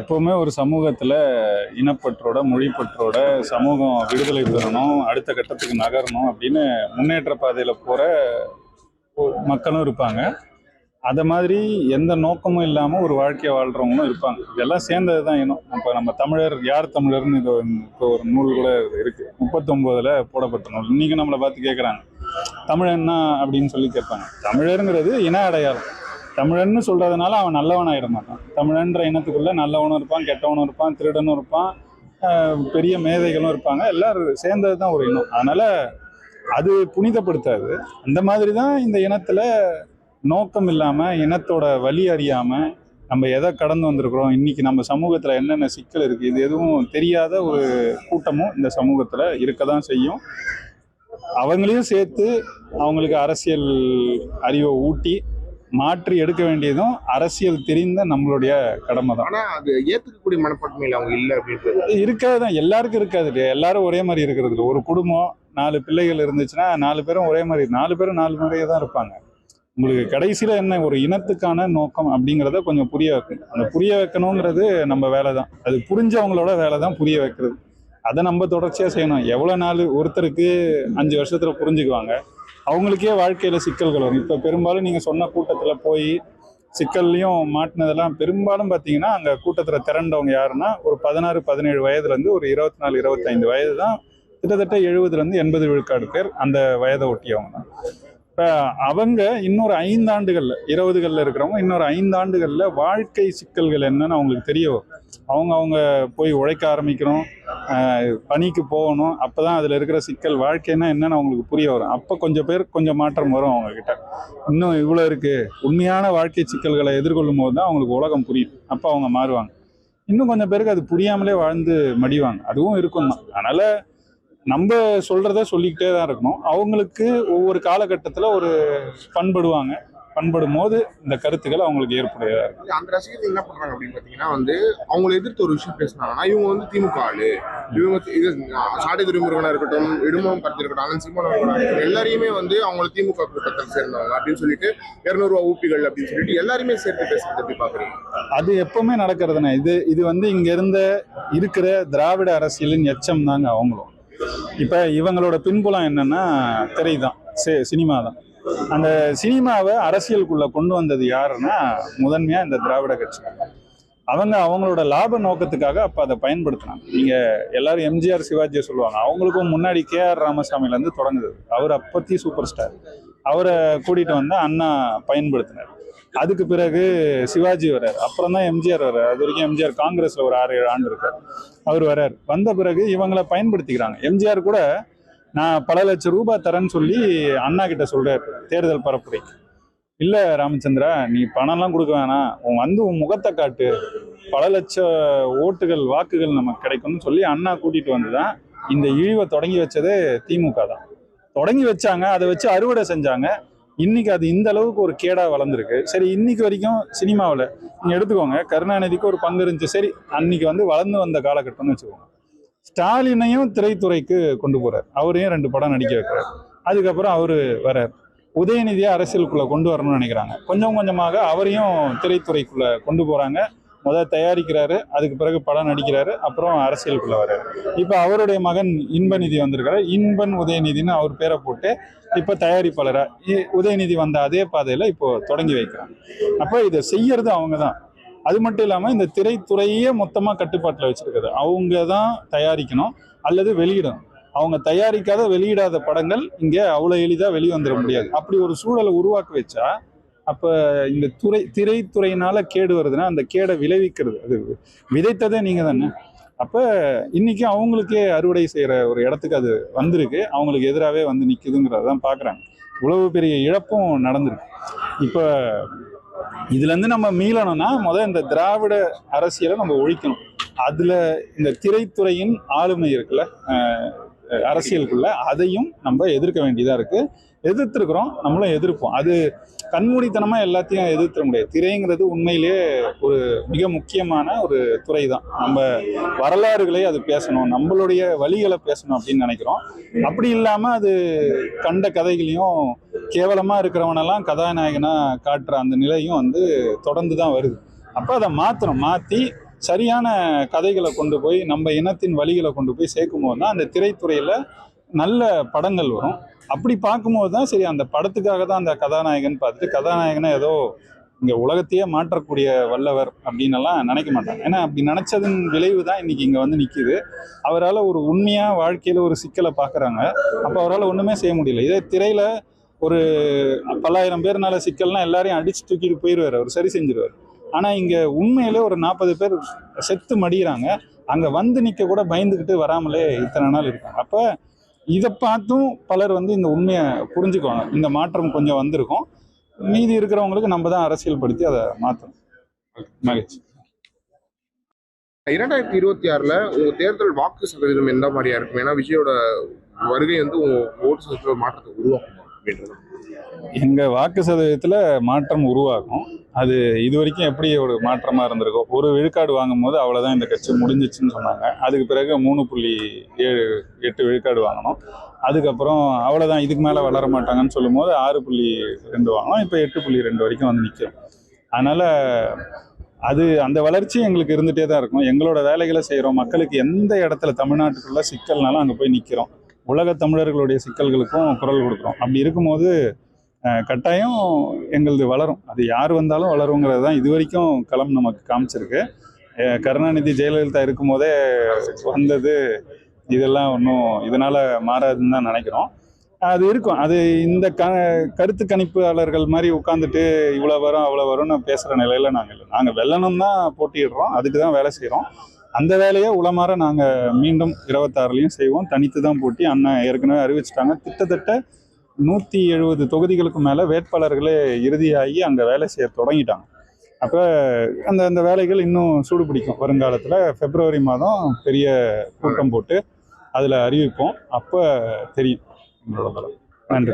எப்பவுமே ஒரு சமூகத்தில் இனப்பற்றோட மொழிப்பற்றோட சமூகம் விடுதலை பெறணும் அடுத்த கட்டத்துக்கு நகரணும் அப்படின்னு முன்னேற்ற பாதையில் போகிற மக்களும் இருப்பாங்க. அதை மாதிரி எந்த நோக்கமும் இல்லாமல் ஒரு வாழ்க்கையை வாழ்றவங்களும் இருப்பாங்க. இதெல்லாம் சேர்ந்தது தான் இனம். இப்போ நம்ம தமிழர் யார் தமிழர்னு இது இப்போ ஒரு நூல் கூட இருக்குது முப்பத்தொம்போதில் போடப்பட்ட நூல். இன்னைக்கு நம்மளை பார்த்து கேட்குறாங்க தமிழன்னா அப்படின்னு சொல்லி கேட்பாங்க. தமிழருங்கிறது இன அடையாளம். தமிழன்னு சொல்கிறதுனால அவன் நல்லவனாக ஆயிட மாட்டான். தமிழன்ற இனத்துக்குள்ள நல்லவனும் இருப்பான் கெட்டவனும் இருப்பான் திருடனும் இருப்பான் பெரிய மேதைகளும் இருப்பாங்க. எல்லாரும் சேர்ந்தது தான் ஒரு இனம். அதனால் அது புனிதப்படுத்தாது. அந்த மாதிரி தான் இந்த இனத்தில் நோக்கம் இல்லாமல் இனத்தோட வழி அறியாமல் நம்ம எதை கடந்து வந்திருக்கிறோம் இன்றைக்கி நம்ம சமூகத்தில் என்னென்ன சிக்கல் இருக்குது இது எதுவும் தெரியாத ஒரு கூட்டமும் இந்த சமூகத்தில் இருக்க தான் செய்யும். அவங்களையும் சேர்த்து அவங்களுக்கு அரசியல் அறிவை ஊட்டி மாற்றி எடுக்க வேண்டியதும் அரசியல் தெரிந்த நம்மளுடைய கடமை தான் ஆனா அது ஏத்துக்கக்கூடிய மனப்பான்மையில அவங்க இல்ல அப்படின்றது இருக்காது தான் எல்லாருக்கும் இருக்காது. இல்லையா? எல்லாரும் ஒரே மாதிரி இருக்கிறது இல்ல. ஒரு குடும்பம் நாலு பிள்ளைகள் இருந்துச்சுன்னா நாலு பேரும் ஒரே மாதிரி நாலு பேரும் நாலு மாதிரியே தான் இருப்பாங்க. உங்களுக்கு கடைசியில என்ன ஒரு இனத்துக்கான நோக்கம் அப்படிங்கிறத கொஞ்சம் புரிய வைக்கணும். அந்த புரிய வைக்கணுங்கிறது நம்ம வேலை தான் அது புரிஞ்சவங்களோட வேலை தான் புரிய வைக்கிறது. அதை நம்ம தொடர்ச்சியா செய்யணும். எவ்வளவு நாள் ஒருத்தருக்கு அஞ்சு வருஷத்துல புரிஞ்சுக்குவாங்க. அவங்களுக்கே வாழ்க்கையில் சிக்கல்கள் வரும். இப்போ பெரும்பாலும் நீங்கள் சொன்ன கூட்டத்தில் போய் சிக்கல்லையும் மாட்டினதெல்லாம் பெரும்பாலும் பார்த்தீங்கன்னா அங்கே கூட்டத்தில் திரண்டவங்க யாருன்னா ஒரு பதினாறு பதினேழு வயதுலேருந்து ஒரு இருபத்தி நாலு இருபத்தைந்து வயது தான் கிட்டத்தட்ட எழுபதுலேருந்து எண்பது விழுக்காடு பேர் அந்த வயதை ஒட்டியவங்க தான். இப்போ அவங்க இன்னொரு ஐந்தாண்டுகளில் இருபதுகளில் இருக்கிறவங்க இன்னொரு ஐந்தாண்டுகளில் வாழ்க்கை சிக்கல்கள் என்னன்னு அவங்களுக்கு தெரிய வரும். அவங்க அவங்க போய் உழைக்க ஆரம்பிக்கணும் பணிக்கு போகணும் அப்போ தான் அதில் இருக்கிற சிக்கல் வாழ்க்கைன்னா என்னன்னு அவங்களுக்கு புரிய வரும். அப்போ கொஞ்சம் பேர் கொஞ்சம் மாற்றம் வரும் அவங்கக்கிட்ட இன்னும் இவ்வளோ இருக்குது உண்மையான வாழ்க்கை சிக்கல்களை எதிர்கொள்ளும் போது தான் அவங்களுக்கு உலகம் புரியும். அப்போ அவங்க மாறுவாங்க. இன்னும் கொஞ்சம் பேருக்கு அது புரியாமலே வாழ்ந்து மடிவாங்க. அதுவும் இருக்கும் தான் அதனால் நம்ம சொல்றத சொல்லிக்கிட்டே தான் இருக்கணும். அவங்களுக்கு ஒவ்வொரு காலகட்டத்தில் ஒரு பண்படுவாங்க. பண்படும் போது இந்த கருத்துக்கள் அவங்களுக்கு ஏற்புடையதா இருக்கும் அந்த ரசிகர்கள் என்ன பண்றாங்க அப்படின்னு பாத்தீங்கன்னா வந்து அவங்களை எதிர்த்து ஒரு விஷயம் பேசினாங்கன்னா இவங்க வந்து திமுக ஆளு. இவங்க இது சாட்டை துறைமுருகனா இருக்கட்டும் இடுமம் கருத்து இருக்கட்டும் அவர்களா இருக்கட்டும் எல்லாரையுமே வந்து அவங்க திமுக கூட்டத்தில் சேர்ந்தவங்க அப்படின்னு சொல்லிட்டு இருநூறுவா ஊப்பிகள் அப்படின்னு சொல்லிட்டு எல்லாரையுமே சேர்த்து பேசுறது எப்படி பாக்குறீங்க? அது எப்பவுமே நடக்கிறதுனே இது இது வந்து இங்க இருந்த இருக்கிற திராவிட அரசியலின் எச்சம் தாங்க அவங்களும். இப்ப இவங்களோட பின்புலம் என்னன்னா திரை தான் சினிமா தான் அந்த சினிமாவை அரசியலுக்குள்ள கொண்டு வந்தது யாருன்னா முதன்மையா இந்த திராவிட கட்சி. அவங்க அவங்களோட லாப நோக்கத்துக்காக அப்ப அதை பயன்படுத்தினாங்க. நீங்க எல்லாரும் எம்ஜிஆர் சிவாஜியை சொல்லுவாங்க. அவங்களுக்கும் முன்னாடி கே ஆர் ராமசாமில இருந்து தொடங்குது. அவர் அப்பத்தி சூப்பர் ஸ்டார் அவரை கூட்டிட்டு வந்து அண்ணா பயன்படுத்தினார். அதுக்கு பிறகு சிவாஜி வர்றார். அப்புறம் தான் எம்ஜிஆர் வர்றார். அது வரைக்கும் எம்ஜிஆர் காங்கிரஸில் ஒரு ஆறு ஏழு ஆண்டு இருக்கார். அவர் வர்றார். வந்த பிறகு இவங்களை பயன்படுத்திக்கிறாங்க. எம்ஜிஆர் கூட நான் பல லட்சம் ரூபாய் தரேன்னு சொல்லி அண்ணா கிட்ட சொல்கிறார் தேர்தல் பரப்புரைக்கு. இல்லை ராமச்சந்திரா நீ பணம்லாம் கொடுக்க வேணாம். உன் வந்து உன் முகத்தை காட்டு. பல லட்ச ஓட்டுகள் வாக்குகள் நமக்கு கிடைக்கும்னு சொல்லி அண்ணா கூட்டிகிட்டு வந்து தான் இந்த இழிவை தொடங்கி வச்சதே திமுக தான். தொடங்கி வச்சாங்க. அதை வச்சு அறுவடை செஞ்சாங்க. இன்னைக்கு அது இந்த அளவுக்கு ஒரு கேடா வளர்ந்துருக்கு. சரி இன்னைக்கு வரைக்கும் சினிமாவில் நீங்க எடுத்துக்கோங்க. கருணாநிதிக்கு ஒரு பங்கு இருந்துச்சு. சரி அன்னைக்கு வந்து வளர்ந்து வந்த காலகட்டம்னு வச்சுக்கோங்க. ஸ்டாலினையும் திரைத்துறைக்கு கொண்டு போறார். அவரையும் ரெண்டு படம் நடிக்க வைக்கிறார். அதுக்கப்புறம் அவரு வரார் உதயநிதியை அரசியலுக்குள்ள கொண்டு வரணும்னு நினைக்கிறாங்க. கொஞ்சம் கொஞ்சமாக அவரையும் திரைத்துறைக்குள்ள கொண்டு போறாங்க. முதல் தயாரிக்கிறாரு அதுக்கு பிறகு படம் நடிக்கிறாரு அப்புறம் அரசியலுக்குள்ள வர்றாரு. இப்போ அவருடைய மகன் இன்பநிதி வந்திருக்காரு. இன்பன் உதயநிதினு அவர் பேரை போட்டு இப்போ தயாரிப்பாளராக இ- உதயநிதி வந்த அதே பாதையில் இப்போ தொடங்கி வைக்கிறாங்க. அப்போ இதை செய்யறது அவங்க தான் அது மட்டும் இல்லாமல் இந்த திரைத்துறையே மொத்தமாக கட்டுப்பாட்டில் வச்சிருக்குது அவங்க தான் தயாரிக்கணும் அல்லது வெளியிடணும். அவங்க தயாரிக்காத வெளியிடாத படங்கள் இங்கே அவ்வளோ எளிதாக வெளிவந்துட முடியாது. அப்படி ஒரு சூழலை உருவாக்க வச்சா அப்போ இந்த துறை திரைத்துறையினால கேடு வருதுன்னா அந்த கேடை விளைவிக்கிறது. அது விதைத்ததே நீங்கள் தானே. அப்போ இன்னைக்கு அவங்களுக்கே அறுவடை செய்கிற ஒரு இடத்துக்கு அது வந்திருக்கு. அவங்களுக்கு எதிராகவே வந்து நிற்குதுங்கிறத தான் பார்க்குறாங்க இவ்வளவு பெரிய இழப்பும் நடந்திருக்கு. இப்போ இதுலேருந்து நம்ம மீளணும்னா முதல் இந்த திராவிட அரசியலை நம்ம ஒழிக்கணும். அதில் இந்த திரைத்துறையின் ஆளுமை இருக்குல்ல அரசியலுக்குள்ள அதையும் நம்ம எதிர்க்க வேண்டியதாக இருக்குது எதிர்த்துருக்குறோம் நம்மளும் எதிர்ப்போம். அது கண்மூடித்தனமாக எல்லாத்தையும் எதிர்த்துட முடியாது. திரைங்கிறது உண்மையிலேயே ஒரு மிக முக்கியமான ஒரு துறை தான் நம்ம வரலாறுகளை அது பேசணும் நம்மளுடைய வழிகளை பேசணும் அப்படின்னு நினைக்கிறோம். அப்படி இல்லாமல் அது கண்ட கதைகளையும் கேவலமாக இருக்கிறவனெல்லாம் கதாநாயகனாக காட்டுற அந்த நிலையும் வந்து தொடர்ந்து தான் வருது. அப்போ அதை மாற்றணும் மாற்றி சரியான கதைகளை கொண்டு போய் நம்ம இனத்தின் வழிகளை கொண்டு போய் சேர்க்கும் போது தான் அந்த திரைத்துறையில் நல்ல படங்கள் வரும். அப்படி பார்க்கும்போது தான் சரி அந்த படத்துக்காக தான் அந்த கதாநாயகன் பார்த்துட்டு கதாநாயகனை ஏதோ இங்கே உலகத்தையே மாற்றக்கூடிய வல்லவர் அப்படின்னு நினைக்க மாட்டாங்க. ஏன்னா அப்படி நினச்சதன் விளைவு தான் இன்னைக்கு இங்கே வந்து நிற்கிது அவரால் ஒரு உண்மையாக வாழ்க்கையில் ஒரு சிக்கலை பார்க்குறாங்க. அப்போ அவரால் ஒன்றுமே செய்ய முடியல. இதே திரையில் ஒரு பல்லாயிரம் பேர்னால சிக்கல்னா எல்லாரையும் அடித்து தூக்கிட்டு போயிடுவார் அவர் சரி செஞ்சிருவார். ஆனால் இங்கே உண்மையிலே ஒரு நாற்பது பேர் செத்து மடிகிறாங்க அங்கே வந்து நிற்க கூட பயந்துக்கிட்டு வராமலே இத்தனை நாள் இருக்காங்க. அப்போ இதை பார்த்தும் பலர் வந்து இந்த உண்மையை புரிஞ்சுக்குவாங்க. இந்த மாற்றம் கொஞ்சம் வந்திருக்கும். மீதி இருக்கிறவங்களுக்கு நம்ம தான் அரசியல் படுத்தி அதை மாற்றணும் மகிழ்ச்சி. இரண்டாயிரத்தி இருபத்தி ஆறுல உங்க தேர்தல் வாக்கு சதவீதம் எந்த மாதிரியா இருக்கும்? ஏன்னா விஜயோட வருகை வந்து உங்க ஓட்டு சதவீதத்தில் மாற்றத்தை உருவாக்கும் அப்படின்றது. எங்கள் வாக்கு சதவீதத்தில் மாற்றம் உருவாகும். அது இது வரைக்கும் எப்படி ஒரு மாற்றமாக இருந்திருக்கும் ஒரு விழுக்காடு வாங்கும் போது அவ்வளோதான் இந்த கட்சி முடிஞ்சிச்சுன்னு சொன்னாங்க. அதுக்கு பிறகு மூணு புள்ளி ஏழு எட்டு விழுக்காடு வாங்கினோம் அதுக்கப்புறம் அவ்வளோதான் இதுக்கு மேலே வளர மாட்டாங்கன்னு சொல்லும் போது ஆறு புள்ளி ரெண்டு வாங்கணும். இப்போ எட்டு புள்ளி ரெண்டு வரைக்கும் வந்து நிற்கும் அதனால் அது அந்த வளர்ச்சி எங்களுக்கு இருந்துகிட்டே தான் இருக்கும். எங்களோட வேலைகளை செய்கிறோம் மக்களுக்கு எந்த இடத்துல தமிழ்நாட்டுக்குள்ள சிக்கல்னாலும் அங்கே போய் நிற்கிறோம் உலக தமிழர்களுடைய சிக்கல்களுக்கும் குரல் கொடுக்குறோம். அப்படி இருக்கும்போது கட்டாயம் எங்களது வளரும். அது யார் வந்தாலும் வளருங்கிறது தான் இது வரைக்கும் களம் நமக்கு காமிச்சிருக்கு. கருணாநிதி ஜெயலலிதா இருக்கும்போதே வந்தது இதெல்லாம் ஒன்றும் இதனால் மாறாதுன்னு தான் நினைக்கிறோம். அது இருக்கும். அது இந்த க கருத்து கணிப்பாளர்கள் மாதிரி உட்காந்துட்டு இவ்வளோ வரும் அவ்வளோ வரும்னு பேசுகிற நிலையில் நாங்கள் இல்லை. நாங்கள் வெல்லணும் தான் போட்டியிடுறோம். அதுக்கு தான் வேலை செய்கிறோம் அந்த வேலையை உளமாற நாங்கள் மீண்டும் இருபத்தாறுலையும் செய்வோம். தனித்து தான் போட்டி. அண்ணன் ஏற்கனவே அறிவிச்சிட்டாங்க. கிட்டத்தட்ட நூற்றி எழுபது தொகுதிகளுக்கு மேலே வேட்பாளர்களே இறுதியாகி அங்கே வேலை செய்ய தொடங்கிட்டாங்க. அப்போ அந்த அந்த வேலைகள் இன்னும் சூடு பிடிக்கும். வருங்காலத்தில் பிப்ரவரி மாதம் பெரிய கூட்டம் போட்டு அதில் அறிவிப்போம். அப்போ தெரியும். எங்களோட பலம் நன்றி.